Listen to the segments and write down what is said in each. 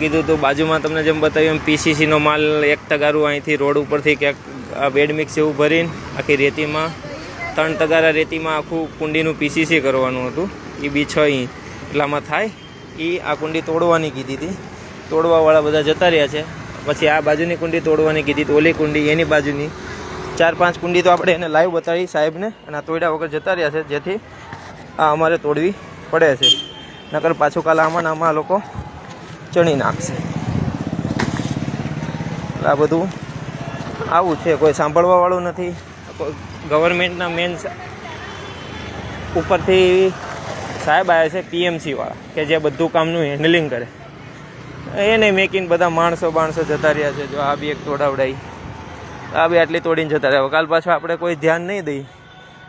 કીધું તો બાજુમાં તમને જેમ બતાવ્યું એમ પીસીસીનો માલ એક તગારું અહીંથી રોડ ઉપરથી ક્યાંક આ બેડ મિક્સ એવું ભરીને આખી રેતીમાં, ત્રણ તગારા રેતીમાં આખું કુંડીનું પીસીસી કરવાનું હતું. એ બી છ ઇંચ એટલામાં થાય. એ આ કુંડી તોડવાની કીધી હતી. તોડવાવાળા બધા જતા રહ્યા છે. પછી આ બાજુની કુંડી તોડવાની કીધી ઓલી કુંડી, એની બાજુની. ચાર પાંચ કુંડી તો આપણે એને લાઈવ બતાવી સાહેબને અને આ તોડ્યા વગર જતા રહ્યા છે, જેથી આ અમારે તોડવી પડે છે. નકર પાછું કાલે આમાં આમાં લોકો ચણી નાખશે. આ બધું આવું છે. કોઈ સાંભળવાવાળું નથી. કોઈ ગવર્મેન્ટના મેન ઉપરથી સાહેબ આવ્યા છે પીએમસીવાળા કે જે બધું કામનું હેન્ડલિંગ કરે. એને મેકીને બધા માણસો માણસો જતા રહ્યા છે. જો આ બી એક તોડાવડાઈ. આ બી આટલી તોડીને જતા રહ્યા. કાલ પાછું આપણે કોઈ ધ્યાન નહીં દઈ.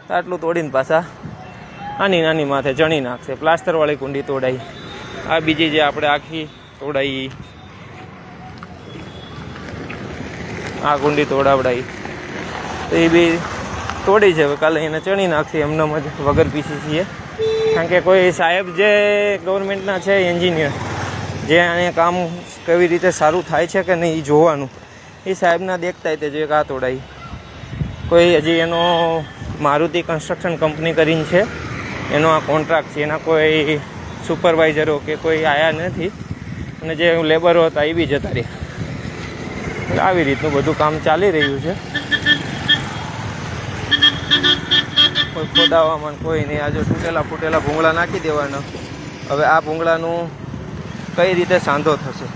તો આટલું તોડીને પાછા આની નાની માથે ચણી નાખશે. પ્લાસ્ટરવાળી કુંડી તોડાઈ. આ બીજી જે આપણે આખી તોડાઈ. આ કુંડી તોડાવડાઈ. તો એ બી તોડી છે. હવે કાલે એને ચણી નાખશે એમને જ વગર પીસી છીએ. કારણ કે કોઈ સાહેબ જે ગવર્મેન્ટના છે એન્જિનિયર જે આને કામ કેવી રીતે સારું થાય છે કે નહીં એ જોવાનું. એ સાહેબના દેખતા તે જે આ તોડાઈ. કોઈ હજી એનો મારુતિ કન્સ્ટ્રક્શન કંપની કરીને છે. એનો આ કોન્ટ્રાક્ટ છે. એના કોઈ સુપરવાઇઝરો કે કોઈ આયા નથી. અને જે લેબરો હતા એ બી જતા રહ્યા આવી રીતનું બધું કામ ચાલી રહ્યું છે. કોઈ ખોદાવામાં કોઈ નહીં. આજે તૂટેલા ફૂટેલા ભૂંગળા નાખી દેવાના. હવે આ ભૂંગળાનું કઈ રીતે સાંધો થશે?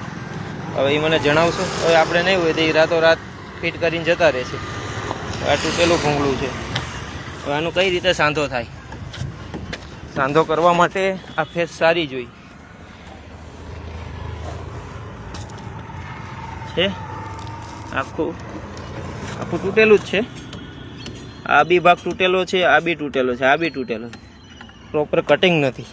હવે એ મને જણાવશો? હવે આપણે નહીં હોય તો એ રાતોરાત ફિટ કરીને જતા રહેશે. આ તૂટેલું ભૂંગળું છે. હવે આનું કઈ રીતે સાંધો થાય? સાંધો કરવા માટે આ ફેસ સારી જોઈ છે. આખું આખું તૂટેલું જ છે. આ બી ભાગ તૂટેલો છે, આ બી તૂટેલો છે, આ બી તૂટેલો પ્રોપર કટિંગ નથી.